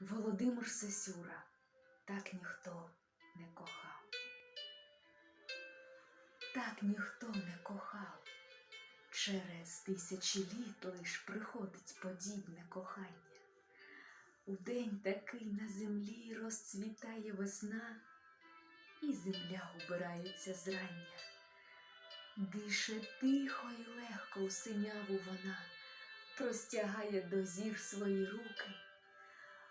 Володимир Сосюра так ніхто не кохав. Так ніхто не кохав. Через тисячі літ лиш приходить подібне кохання. У день такий на землі розцвітає весна, і земля убирається зрання. Дише тихо й легко у синяву вона, простягає до зір свої руки.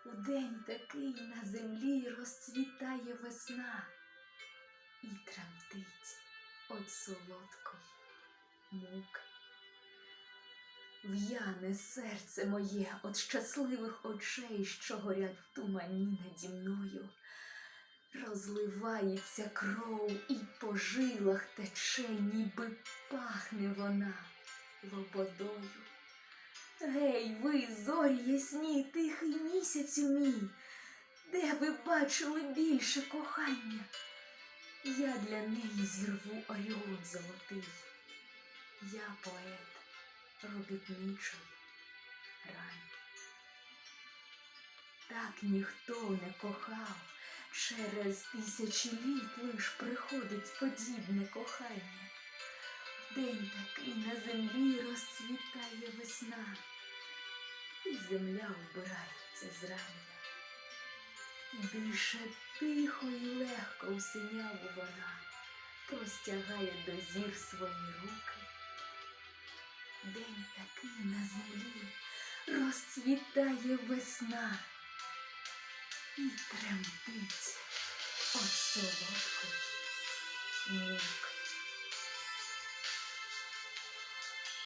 У день такий на землі розцвітає весна і тремтить от солодкої муки. В'яне серце моє от щасливих очей, що горять в тумані наді мною. Розливається кров і по жилах тече, ніби пахне вона лободою. Гей, ви, зорі ясні, тихий місяцю мій, де ви бачили більше кохання? Я для неї зірву оріон золотий. Я поет робітничої рані. Так ніхто не кохав, через тисячі літ лиш приходить подібне кохання. День такий на землі розцвітає весна, і земля убирається зрання. Дише тихо і легко у синяву вона, простягає до зір свої руки. День такий на землі розцвітає весна і тремтить